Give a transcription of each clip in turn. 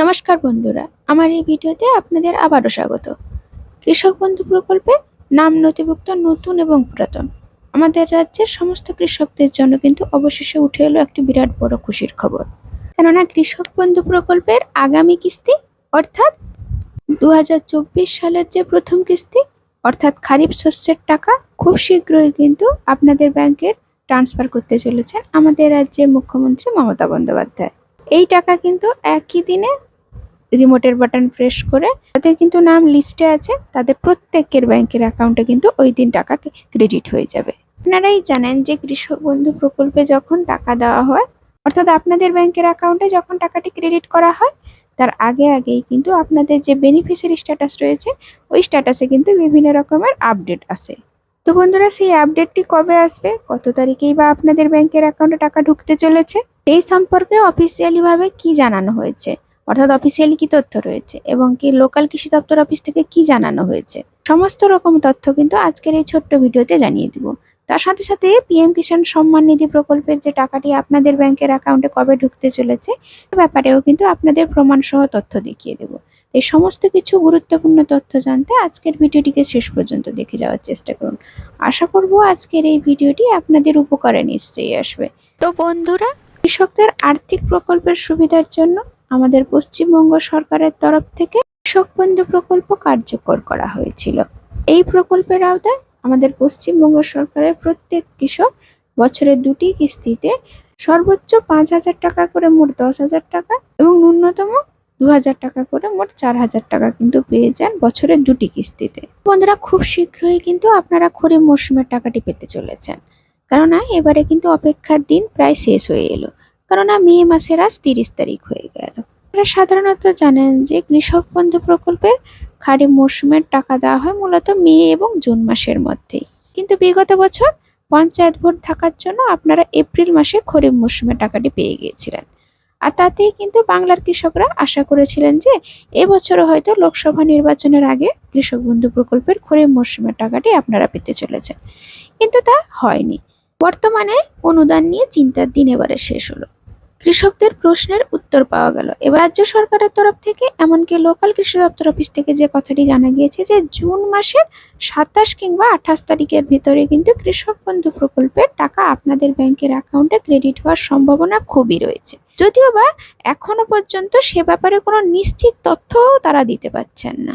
নমস্কার বন্ধুরা, আমার এই ভিডিওতে আপনাদের আবারও স্বাগত। কৃষক বন্ধু প্রকল্পে নাম নথিভুক্ত নতুন এবং পুরাতন। আমাদের রাজ্যের সমস্ত কৃষকদের জন্য কিন্তু অবশেষে উঠে এলো একটি বিরাট বড় খুশির খবর। কেননা কৃষক বন্ধু প্রকল্পের আগামী কিস্তি, অর্থাৎ দু হাজার চব্বিশ সালের যে প্রথম কিস্তি, অর্থাৎ খারিফ শস্যের টাকা, খুব শীঘ্রই কিন্তু আপনাদের ব্যাংকের ট্রান্সফার করতে চলেছেন আমাদের রাজ্যের মুখ্যমন্ত্রী মমতা বন্দ্যোপাধ্যায়। এই টাকা কিন্তু একই দিনে রিমোটের বাটন প্রেস করে, তাদের কিন্তু নাম লিস্টে আছে, তাদের প্রত্যেকের ব্যাংকের অ্যাকাউন্টে কিন্তু ওই দিন টাকা ক্রেডিট হয়ে যাবে। আপনারাই জানেন যে কৃষক বন্ধু প্রকল্পে যখন টাকা দেওয়া হয়, অর্থাৎ আপনাদের ব্যাংকের অ্যাকাউন্টে যখন টাকাটি ক্রেডিট করা হয়, তার আগে আগেই কিন্তু আপনাদের যে বেনিফিশিয়ারি স্ট্যাটাস রয়েছে, ওই স্ট্যাটাসে কিন্তু বিভিন্ন রকমের আপডেট আসে। তো বন্ধুরা, সেই আপডেটটি কবে আসবে? কত তারিখেই বা আপনাদের ব্যাংকের অ্যাকাউন্টে টাকা ঢুকতে চলেছে? এই সম্পর্কে অফিসিয়ালিভাবে কি জানানো হয়েছে? অর্থাৎ অফিসিয়ালি কি তথ্য রয়েছে এবং কি লোকাল কৃষি দপ্তর অফিস থেকে কি জানানো হয়েছে? সমস্ত রকম তথ্য কিন্তু আজকের এই ছোট্ট ভিডিওতে জানিয়ে দিব। তার সাথে সাথে পিএম কিষাণ সম্মান নিধি প্রকল্পের যে টাকাটি আপনাদের ব্যাংকের অ্যাকাউন্টে কবে ঢুকতে চলেছে ব্যাপারেও কিন্তু আপনাদের প্রমাণ সহ তথ্য দেখিয়ে দেব। এই সমস্ত কিছু গুরুত্বপূর্ণ তথ্য জানতে আজকের ভিডিওটিকে শেষ পর্যন্ত দেখে যাওয়ার চেষ্টা করুন। আশা করব আজকের এই ভিডিওটি আপনাদের উপকারে নিশ্চয়ই আসবে। তো বন্ধুরা, কৃষকদের আর্থিক প্রকল্পের সুবিধার জন্য আমাদের পশ্চিমবঙ্গ সরকারের তরফ থেকে কৃষক বন্ধু প্রকল্প কার্যকর করা হয়েছিল। এই প্রকল্পের আওতায় আমাদের পশ্চিমবঙ্গ সরকারের প্রত্যেক কৃষক বছরে দুটি কিস্তিতে সর্বোচ্চ পাঁচ হাজার টাকা করে মোট দশ হাজার টাকা এবং ন্যূনতম দু হাজার টাকা করে মোট চার হাজার টাকা কিন্তু পেয়ে যান বছরের দুটি কিস্তিতে। বন্ধুরা, খুব শীঘ্রই কিন্তু আপনারা খরিফ মরশুমের টাকাটি পেতে চলেছেন। কেননা, এবারে কিন্তু অপেক্ষার দিন প্রায় শেষ হয়ে এলো। কেননা, মে মাসের আজ তিরিশ তারিখ হয়ে গেল। আপনারা সাধারণত জানেন যে কৃষক বন্ধু প্রকল্পের খারিফ মরশুমের টাকা দেওয়া হয় মূলত মে এবং জুন মাসের মধ্যেই। কিন্তু বিগত বছর পঞ্চায়েত ভোট থাকার জন্য আপনারা এপ্রিল মাসে খরিফ মরশুমের টাকাটি পেয়ে গিয়েছিলেন। আর তাতেই কিন্তু বাংলার কৃষকরা আশা করেছিলেন যে এবছরও হয়তো লোকসভা নির্বাচনের আগে কৃষক বন্ধু প্রকল্পের খরিফ মরশুমের টাকাটি আপনারা পেতে চলেছেন। কিন্তু তা হয়নি। বর্তমানে অনুদান নিয়ে চিন্তার দিন এবারে শেষ হলো। কৃষকদের প্রশ্নের উত্তর পাওয়া গেল। এবার রাজ্য সরকারের তরফ থেকে, এমনকি লোকাল কৃষি দপ্তর অফিস থেকে যে কথাটি জানা গিয়েছে যে, জুন মাসের সাতাশ কিংবা আঠাশ তারিখের ভিতরে কিন্তু কৃষক বন্ধু প্রকল্পের টাকা আপনাদের ব্যাংকের অ্যাকাউন্টে ক্রেডিট হওয়ার সম্ভাবনা খুবই রয়েছে। যদিও বা এখনও পর্যন্ত সে ব্যাপারে কোনো নিশ্চিত তথ্যও তারা দিতে পারছেন না।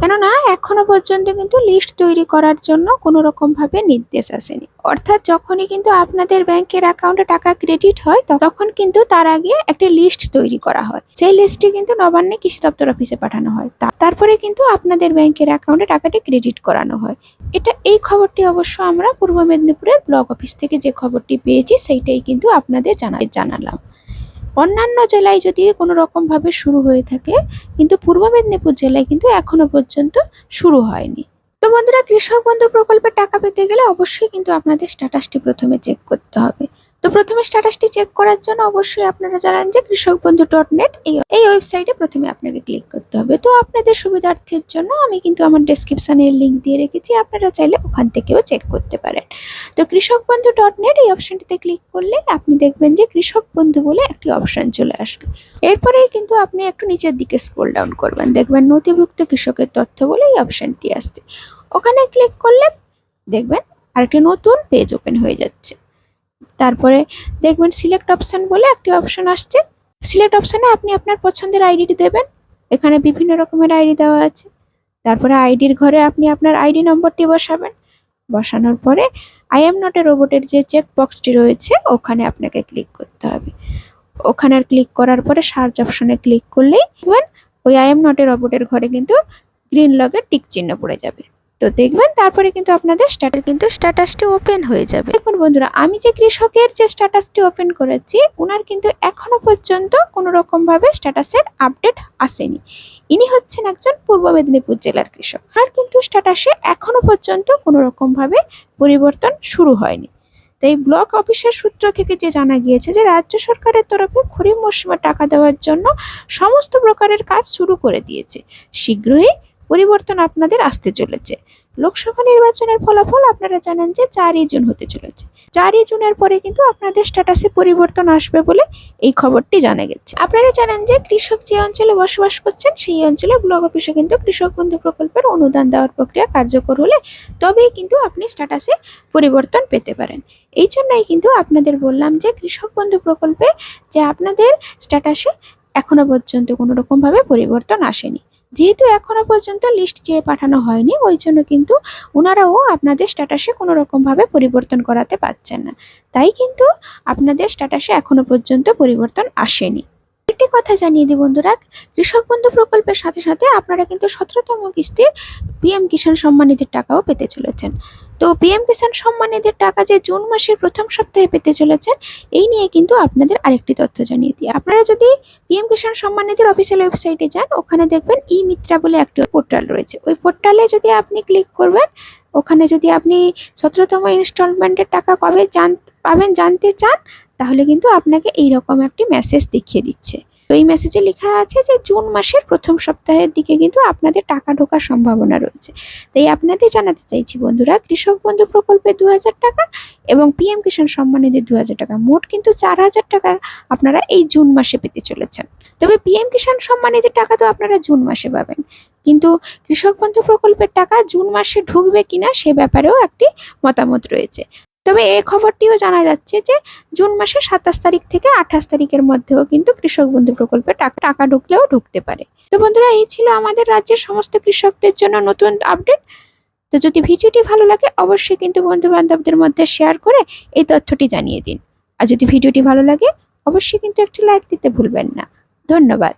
কেননা এখনও পর্যন্ত কিন্তু লিস্ট তৈরি করার জন্য কোনো রকম ভাবে নির্দেশ আসেনি। অর্থাৎ যখনই কিন্তু আপনাদের ব্যাংকের অ্যাকাউন্টে টাকা ক্রেডিট হয় তখন কিন্তু তার আগে একটা লিস্ট তৈরি করা হয়। সেই লিস্টটি কিন্তু নবান্নে কৃষি দপ্তর অফিসে পাঠানো হয়। তারপরে কিন্তু আপনাদের ব্যাংকের অ্যাকাউন্টে টাকাটি ক্রেডিট করানো হয়। এটা এই খবরটি অবশ্য আমরা পূর্ব মেদিনীপুরের ব্লক অফিস থেকে যে খবরটি পেয়েছি, সেইটাই কিন্তু আপনাদের জানা জানালাম। অন্যান্য জেলায় যদি কোনো রকমভাবে শুরু হয়ে থাকে, কিন্তু পূর্ব মেদিনীপুর জেলায় কিন্তু এখনও পর্যন্ত শুরু হয়নি। তো বন্ধুরা, কৃষক বন্ধু প্রকল্পের টাকা পেতে গেলে অবশ্যই কিন্তু আপনাদের স্ট্যাটাসটি প্রথমে চেক করতে হবে। তো প্রথমে স্ট্যাটাসটি চেক করার জন্য অবশ্যই আপনারা জানান যে কৃষক বন্ধু ডট নেট এই ওয়েবসাইটে প্রথমে আপনাকে ক্লিক করতে হবে। তো আপনাদের সুবিধার্থের জন্য আমি কিন্তু আমার ডেসক্রিপশানে লিঙ্ক দিয়ে রেখেছি, আপনারা চাইলে ওখান থেকেও চেক করতে পারেন। তো কৃষক বন্ধু ডট নেট এই অপশনটিতে ক্লিক করলে আপনি দেখবেন যে কৃষক বন্ধু বলে একটি অপশন চলে আসবে। এরপরেই কিন্তু আপনি একটু নিচের দিকে স্ক্রোল ডাউন করবেন, দেখবেন নথিভুক্ত কৃষকের তথ্য বলে এই অপশনটি আসছে। ওখানে ক্লিক করলে দেখবেন আরেকটি নতুন পেজ ওপেন হয়ে যাচ্ছে। তারপরে দেখবেন সিলেক্ট অপশান বলে একটি অপশান আসছে। সিলেক্ট অপশানে আপনি আপনার পছন্দের আইডিটি দেবেন। এখানে বিভিন্ন রকমের আইডি দেওয়া আছে। তারপরে আইডির ঘরে আপনি আপনার আইডি নম্বরটি বসাবেন। বসানোর পরে আই এম নট এ রোবটের যে চেক বক্সটি রয়েছে, ওখানে আপনাকে ক্লিক করতে হবে। ওখানে ক্লিক করার পরে সার্চ অপশনে ক্লিক করলেই দেখবেন ওই আই এম নট এ রোবটের ঘরে কিন্তু গ্রিন লগের টিক চিহ্ন পড়ে যাবে। তো দেখবেন তারপরে কিন্তু আপনাদের স্ট্যাটাস কিন্তু স্ট্যাটাসটি ওপেন হয়ে যাবে। দেখুন বন্ধুরা আমি যে কৃষকের যে স্ট্যাটাসটি ওপেন করেছি ওনার কিন্তু এখনও পর্যন্ত কোনো রকম ভাবে স্ট্যাটাসের আপডেট আসেনি। ইনি হচ্ছেন একজন পূর্ব মেদিনীপুর জেলার কৃষক। আর কিন্তু স্ট্যাটাসে এখনও পর্যন্ত কোনো রকম ভাবে পরিবর্তন শুরু হয়নি। তাই ব্লক অফিসের সূত্র থেকে যে জানা গিয়েছে যে রাজ্য সরকারের তরফে খরিফ মরশুমে টাকা দেওয়ার জন্য সমস্ত প্রকারের কাজ শুরু করে দিয়েছে। শীঘ্রই পরিবর্তন আপনাদের আসতে চলেছে। লোকসভা নির্বাচনের ফলাফল আপনারা জানেন যে চারই জুন হতে চলেছে। চারই জুনের পরে কিন্তু আপনাদের স্ট্যাটাসে পরিবর্তন আসবে বলে এই খবরটি জানা গেছে। আপনারা জানেন যে কৃষক যে অঞ্চলে বসবাস করছেন, সেই অঞ্চলে ব্লক অফিসে কিন্তু কৃষক বন্ধু প্রকল্পের অনুদান দেওয়ার প্রক্রিয়া কার্যকর হলে তবেই কিন্তু আপনি স্ট্যাটাসে পরিবর্তন পেতে পারেন। এই জন্যই কিন্তু আপনাদের বললাম যে কৃষক বন্ধু প্রকল্পে যে আপনাদের স্ট্যাটাসে এখনও পর্যন্ত কোনো রকমভাবে পরিবর্তন আসেনি। যেহেতু এখনও পর্যন্ত লিস্ট চেয়ে পাঠানো হয়নি, ওই জন্য কিন্তু ওনারাও আপনাদের স্ট্যাটাসে কোনো রকমভাবে পরিবর্তন করাতে পারছেন না। তাই কিন্তু আপনাদের স্ট্যাটাসে এখনও পর্যন্ত পরিবর্তন আসেনি। একটি কথা জানিয়ে দিই বন্ধুরা, কৃষক বন্ধু প্রকল্পের সাথে সাথে আপনারা কিন্তু সতেরোতম কিস্তির পিএম কিষাণ সম্মান নিধির টাকাও পেতে চলেছেন। তো পিএম কিষাণ সম্মান নিধির টাকা যে জুন মাসের প্রথম সপ্তাহে পেতে চলেছেন, এই নিয়ে কিন্তু আপনাদের আরেকটি তথ্য জানিয়ে দিই। আপনারা যদি পিএম কিষাণ সম্মান নিধির অফিসিয়াল ওয়েবসাইটে যান, ওখানে দেখবেন ই মিত্রা বলে একটি পোর্টাল রয়েছে। ওই পোর্টালে যদি আপনি ক্লিক করবেন, ওখানে যদি আপনি সতেরোতম ইনস্টলমেন্টের টাকা কবে জান, পাবেন জানতে চান, তাহলে কিন্তু আপনাকে এইরকম একটি মেসেজ দেখিয়ে দিচ্ছে। তো এই মেসেজে লেখা আছে যে, জুন মাসের প্রথম সপ্তাহের দিকে কিন্তু আপনাদের টাকা ঢোকার সম্ভাবনা রয়েছে। তাই আপনাদের জানাতে চাইছি বন্ধুরা, কৃষক বন্ধু প্রকল্পে দু হাজার টাকা এবং পিএম কিষাণ সম্মান নিধি দু টাকা। মোট কিন্তু চার হাজার টাকা আপনারা এই জুন মাসে পেতে চলেছেন। তবে পিএম কিষাণ সম্মান নিধির টাকা তো আপনারা জুন মাসে পাবেন। কিন্তু কৃষক বন্ধু প্রকল্পের টাকা জুন মাসে ঢুকবে কিনা সে ব্যাপারেও একটি মতামত রয়েছে। তবে এ খবরটিও জানা যাচ্ছে যে জুন মাসের সাতাশ তারিখ থেকে আঠাশ তারিখের মধ্যেও কিন্তু কৃষক বন্ধু প্রকল্পে টাকা টাকা ঢুকলেও ঢুকতে পারে। তো বন্ধুরা, এই ছিল আমাদের রাজ্যের সমস্ত কৃষকদের জন্য নতুন আপডেট। তো যদি ভিডিওটি ভালো লাগে, অবশ্যই কিন্তু বন্ধু বান্ধবদের মধ্যে শেয়ার করে এই তথ্যটি জানিয়ে দিন। আর যদি ভিডিওটি ভালো লাগে, অবশ্যই কিন্তু একটি লাইক দিতে ভুলবেন না। ধন্যবাদ।